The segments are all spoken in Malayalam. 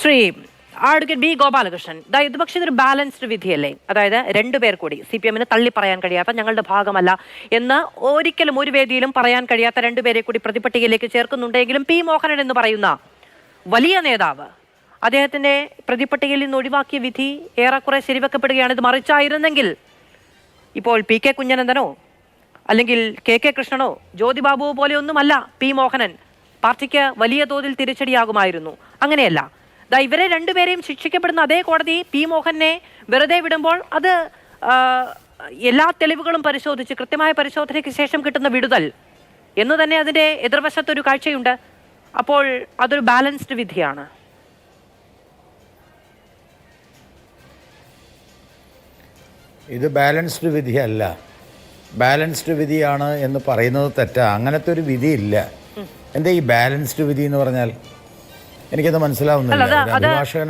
Shri advocate B Gopalakrishnan. ഇത് പക്ഷേ ഇതൊരു ബാലൻസ്ഡ് വിധിയല്ലേ? അതായത് രണ്ടുപേർ കൂടി സി പി എമ്മിന് തള്ളി പറയാൻ കഴിയാത്ത ഞങ്ങളുടെ ഭാഗമല്ല എന്ന് ഒരിക്കലും ഒരു വേദിയിലും പറയാൻ കഴിയാത്ത രണ്ടുപേരെ കൂടി പ്രതിപട്ടികയിലേക്ക് ചേർക്കുന്നുണ്ടെങ്കിലും പി മോഹനൻ എന്ന് പറയുന്ന വലിയ നേതാവ് അദ്ദേഹത്തിന്റെ പ്രതിപട്ടികയിൽ നിന്ന് ഒഴിവാക്കിയ വിധി ഏറെക്കുറെ ശരിവെക്കപ്പെടുകയാണ്. ഇത് മറിച്ചായിരുന്നെങ്കിൽ ഇപ്പോൾ പി കെ കുഞ്ഞനന്ദനോ അല്ലെങ്കിൽ കെ കെ കൃഷ്ണനോ ജ്യോതിബാബുവോ പോലെയൊന്നുമല്ല പി മോഹനൻ പാർട്ടിക്ക് വലിയ തോതിൽ തിരിച്ചടിയാകുമായിരുന്നു. അങ്ങനെയല്ല. ഇവരെ രണ്ടുപേരെയും ശിക്ഷിക്കപ്പെടുന്ന അതേ കോടതി പി മോഹനെ വെറുതെ വിടുമ്പോൾ അത് എല്ലാ തെളിവുകളും പരിശോധിച്ച് കൃത്യമായ പരിശോധനയ്ക്ക് ശേഷം കിട്ടുന്ന വിടുതൽ എന്ന് തന്നെ അതിന്റെ എതിർവശത്തൊരു കാഴ്ചയുണ്ട്. അപ്പോൾ അതൊരു ബാലൻസ്ഡ് വിധിയാണ്. ഇത് ബാലൻസ്ഡ് വിധിയല്ല. ബാലൻസ്ഡ് വിധിയാണ് എന്ന് പറയുന്നത് തെറ്റാ. അങ്ങനത്തെ ഒരു വിധിയില്ല. എന്താ ഈ ബാലൻസ്ഡ് വിധി എന്ന് പറഞ്ഞാൽ? എനിക്കത് മനസ്സിലാവുന്നില്ല.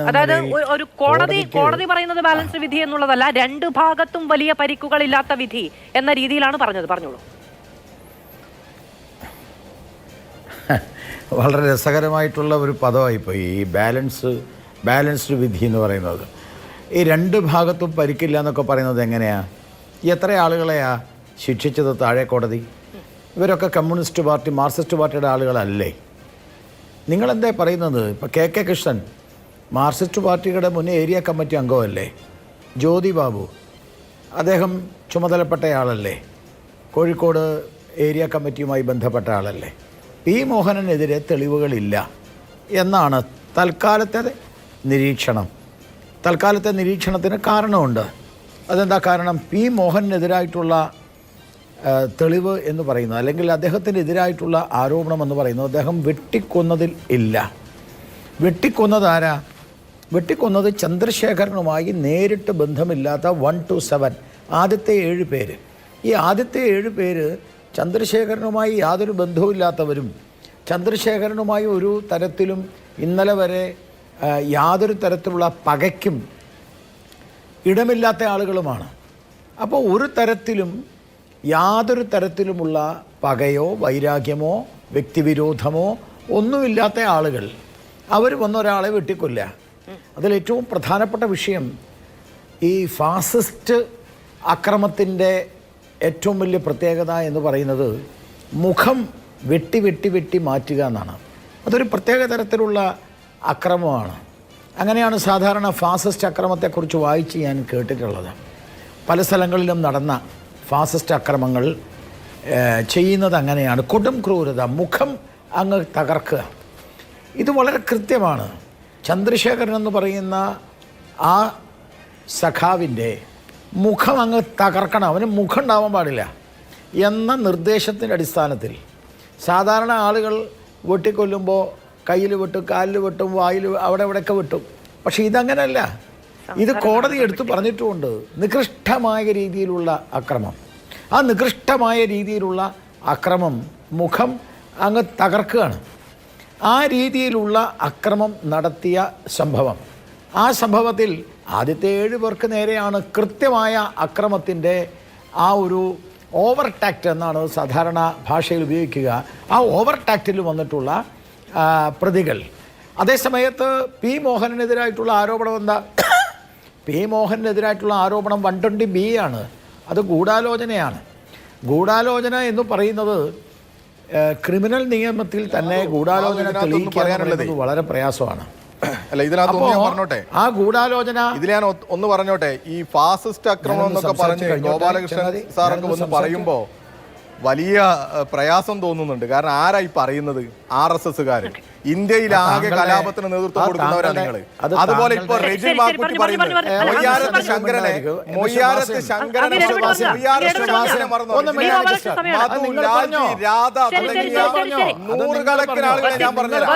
അതായത് ഒരു- കോടതി കോടതി പറയുന്നത് ബാലൻസ് വിധി എന്നുള്ളതല്ല രണ്ട് ഭാഗത്തും വലിയ പരിക്കുകൾ ഇല്ലാത്ത വിധി എന്ന രീതിയിലാണ് പറഞ്ഞത്. പറഞ്ഞോളൂ. വളരെ രസകരമായിട്ടുള്ള ഒരു പദമായിപ്പോയി ഈ ബാലൻസ് ബാലൻസ്ഡ് വിധി എന്ന് പറയുന്നത്. ഈ രണ്ട് ഭാഗത്തും പരിക്കില്ല എന്നൊക്കെ പറയുന്നത് എങ്ങനെയാ? എത്ര ആളുകളെയാ ശിക്ഷിച്ചത് താഴെ കോടതി? ഇവരൊക്കെ കമ്മ്യൂണിസ്റ്റ് പാർട്ടി മാർക്സിസ്റ്റ് പാർട്ടിയുടെ ആളുകളല്ലേ? നിങ്ങളെന്താ പറയുന്നത്? ഇപ്പോൾ കെ കെ കൃഷ്ണൻ മാർക്സിസ്റ്റ് പാർട്ടിയുടെ മുൻ ഏരിയ കമ്മിറ്റി അംഗമല്ലേ? ജ്യോതി ബാബു അദ്ദേഹം ചുമതലപ്പെട്ടയാളല്ലേ? കോഴിക്കോട് ഏരിയ കമ്മിറ്റിയുമായി ബന്ധപ്പെട്ട ആളല്ലേ? പി മോഹനനെതിരെ തെളിവുകളില്ല എന്നാണ് തൽക്കാലത്തെ നിരീക്ഷണം. തൽക്കാലത്തെ നിരീക്ഷണത്തിന് കാരണമുണ്ട്. അതെന്താ കാരണം? പി മോഹനെതിരായിട്ടുള്ള തെളിവ് എന്ന് പറയുന്നത് അല്ലെങ്കിൽ അദ്ദേഹത്തിനെതിരായിട്ടുള്ള ആരോപണം എന്ന് പറയുന്നത് അദ്ദേഹം വെട്ടിക്കൊന്നതിൽ ഇല്ല. വെട്ടിക്കൊന്നത് ആരാ? വെട്ടിക്കൊന്നത് ചന്ദ്രശേഖരനുമായി നേരിട്ട് ബന്ധമില്ലാത്ത വൺ ടു സെവൻ ആദ്യത്തെ ഏഴ് പേര്. ഈ ആദ്യത്തെ ഏഴ് പേര് ചന്ദ്രശേഖരനുമായി യാതൊരു ബന്ധവുമില്ലാത്തവരും ചന്ദ്രശേഖരനുമായി ഒരു തരത്തിലും ഇന്നലെ വരെ യാതൊരു തരത്തിലുള്ള പകയ്ക്കും ഇടമില്ലാത്ത ആളുകളുമാണ്. അപ്പോൾ ഒരു തരത്തിലും യാതൊരു തരത്തിലുമുള്ള പകയോ വൈരാഗ്യമോ വ്യക്തിവിരോധമോ ഒന്നുമില്ലാത്ത ആളുകൾ. അവർ വന്നൊരാളെ വെട്ടിക്കൊല്ല അതിലേറ്റവും പ്രധാനപ്പെട്ട വിഷയം ഈ ഫാസിസ്റ്റ് അക്രമത്തിന്റെ ഏറ്റവും വലിയ പ്രത്യേകത എന്ന് പറയുന്നത് മുഖം വെട്ടി വെട്ടി വെട്ടി മാറ്റുക എന്നാണ്. അതൊരു പ്രത്യേക തരത്തിലുള്ള അക്രമമാണ്. അങ്ങനെയാണ് സാധാരണ ഫാസിസ്റ്റ് അക്രമത്തെക്കുറിച്ച് വായിച്ച് ഞാൻ കേട്ടിട്ടുള്ളത്. പല സ്ഥലങ്ങളിലും നടന്ന ഫാസിസ്റ്റ് അക്രമങ്ങൾ ചെയ്യുന്നത് അങ്ങനെയാണ്. കൊടും ക്രൂരത മുഖം അങ്ങ് തകർക്കുക. ഇത് വളരെ കൃത്യമാണ്. ചന്ദ്രശേഖരൻ എന്ന് പറയുന്ന ആ സഖാവിന്റെ മുഖം അങ്ങ് തകർക്കണം. അവന് മുഖം ഉണ്ടാവാൻ പാടില്ല എന്ന നിർദ്ദേശത്തിന്റെ അടിസ്ഥാനത്തിൽ സാധാരണ ആളുകൾ വെട്ടിക്കൊല്ലുമ്പോൾ കയ്യിൽ വെട്ടും കാലിൽ വെട്ടും വായിൽ അവിടെ ഇവിടെയൊക്കെ വെട്ടും. പക്ഷേ ഇതങ്ങനെയല്ല ഇത് കോടതി എടുത്തു പറഞ്ഞിട്ടുമുണ്ട് നികൃഷ്ടമായ രീതിയിലുള്ള അക്രമം. ആ നികൃഷ്ടമായ രീതിയിലുള്ള അക്രമം മുഖം അങ്ങ് തകർക്കുകയാണ്. ആ രീതിയിലുള്ള അക്രമം നടത്തിയ സംഭവം. ആ സംഭവത്തിൽ ആദ്യത്തെ ഏഴ് പേർക്ക് നേരെയാണ് കൃത്യമായ അക്രമത്തിന്റെ ആ ഒരു ഓവർ ടാക്റ്റ് എന്നാണ് സാധാരണ ഭാഷയിൽ ഉപയോഗിക്കുക. ആ ഓവർ ടാക്റ്റിൽ വന്നിട്ടുള്ള പ്രതികൾ. അതേസമയത്ത് പി മോഹനെതിരായിട്ടുള്ള ആരോപണം എന്താ? പി മോഹനെതിരായിട്ടുള്ള ആരോപണം വൺ ട്വന്റി ബി ആണ്. അത് ഗൂഢാലോചനയാണ്. ഗൂഢാലോചന എന്ന് പറയുന്നത് ക്രിമിനൽ നിയമത്തിൽ തന്നെ ഗൂഢാലോചന തെളിയിക്കാനുള്ളത് വളരെ പ്രയാസമാണ്. അല്ല ഇതിനകത്ത് പറഞ്ഞോട്ടെ? ആ ഗൂഢാലോചന ഇതിൽ ഞാൻ ഒന്ന് പറഞ്ഞോട്ടെ. ഈ ഫാസിസ്റ്റ് ആക്രമണം എന്നൊക്കെ പറഞ്ഞ് ഗോപാലകൃഷ്ണൻ സാറൊക്കെ ഒന്ന് വന്ന് സംസാരിച്ച് പറയുമ്പോ വലിയ പ്രയാസം തോന്നുന്നുണ്ട്. കാരണം ആരായി പറയുന്നത്? ആർ എസ് എസ്സുകാരൻ ഇന്ത്യയിൽ ആകെ കലാപത്തിന് നേതൃത്വം കൊടുക്കുന്നവരാണ് നിങ്ങൾ അതുപോലെ ഇപ്പൊ ശരി, മാക്കുട്ടി പറയുന്നത്. മൊയ്യാരത്ത് ശങ്കരനെ മൊയ്യാരത്ത് ശങ്കരനെ? രാധ തുടങ്ങിയ. നൂറുകണക്കിന് ആളുകളെ ഞാൻ പറഞ്ഞുതരാം.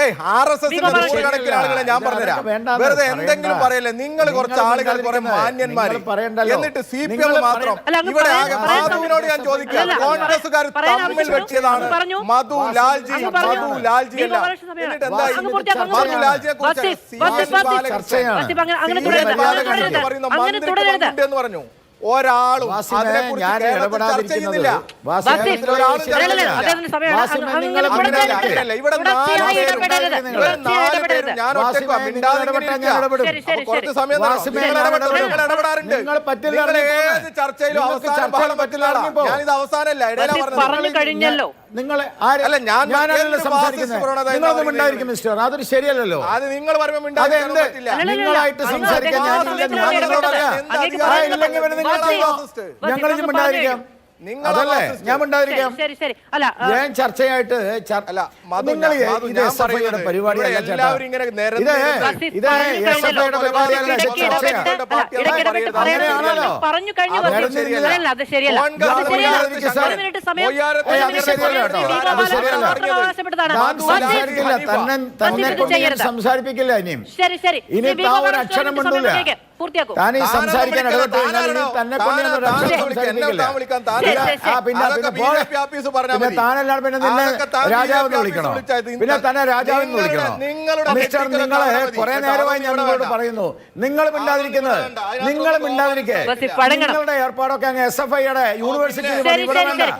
ഏയ് ആർ എസ് എസിന്റെ നൂറുകണക്കിന് ആളുകളെ ഞാൻ പറഞ്ഞുതരാം. വെറുതെ എന്തെങ്കിലും പറയല്ലേ? നിങ്ങൾ കുറച്ച് ആളുകൾ കുറെ മാന്യന്മാര്. എന്നിട്ട് സി പി എം മാത്രം. ഇവിടെ ആകെ മാധുവിനോട് ഞാൻ ചോദിക്കുക. കോൺഗ്രസ്സുകാർ തമ്മിൽ വെച്ചതാണ് വെട്ടിയതാണ് മധു ലാൽജി മധു പറഞ്ഞു. ലാൽജി അല്ല. എന്നിട്ട് എന്തായി? പറഞ്ഞു ഒരാളും അതിനെക്കുറിച്ച് ഞാൻ. ഇവിടെ കുറച്ച് സമയം പറ്റില്ല ചർച്ചയിലും അവസാനം പറ്റില്ല. ഞാനിത് അവസാനമല്ല പറഞ്ഞു കഴിഞ്ഞല്ലോ. നിങ്ങൾ ആര് അല്ല, ഞാൻ സംസാരിക്കുന്നത്. നിങ്ങളൊന്നും മിസ്റ്റർ. അതൊരു ശരിയല്ലല്ലോ. അത് നിങ്ങൾ നിങ്ങളായിട്ട് സംസാരിക്കാൻ ഞാൻ നിങ്ങളോട് ഇടപെട്ടത്. അതല്ലേ? ഞാൻ ഉണ്ടായിരിക്കാം ശരി ശരി അല്ല ഞാൻ ചർച്ചയായിട്ട് നിങ്ങൾ ഇത് എസ് എഫ് ഐയുടെ പരിപാടിയല്ല ചേട്ടാ. ഇത് ഇത് പറഞ്ഞു എസ് എഫ് ഐയുടെ പരിപാടിയല്ല. അങ്ങനെയാണല്ലോ. കഴിഞ്ഞു അത് ശരിയല്ല. സംസാരിപ്പിക്കില്ല ഇനിയും ഇനി താ ഒരു അക്ഷരം താൻ ഈ സംസാരിക്കാൻ? കഴിഞ്ഞാൽ തന്നെ കൊണ്ട് ഞാൻ പിന്നെ അതൊക്കെ പിന്നെ നിന്നെ രാജാവെന്ന് വിളിക്കണോ? പിന്നെ തന്നെ രാജാവെന്ന് വിളിക്കണോ? നിങ്ങളുടെ മിസ്റ്റർ നിങ്ങളെ കുറെ നേരമായി ഞാൻ നിങ്ങളോട് പറയുന്നു. നിങ്ങൾ മിണ്ടാതിരിക്കുന്നത്. നിങ്ങൾ മിണ്ടാതിരിക്കേ. നിങ്ങളുടെ ഏർപ്പാടൊക്കെ അങ്ങ് എസ് എഫ് ഐയുടെ യൂണിവേഴ്സിറ്റി ഇവിടെ വേണ്ട ശരി.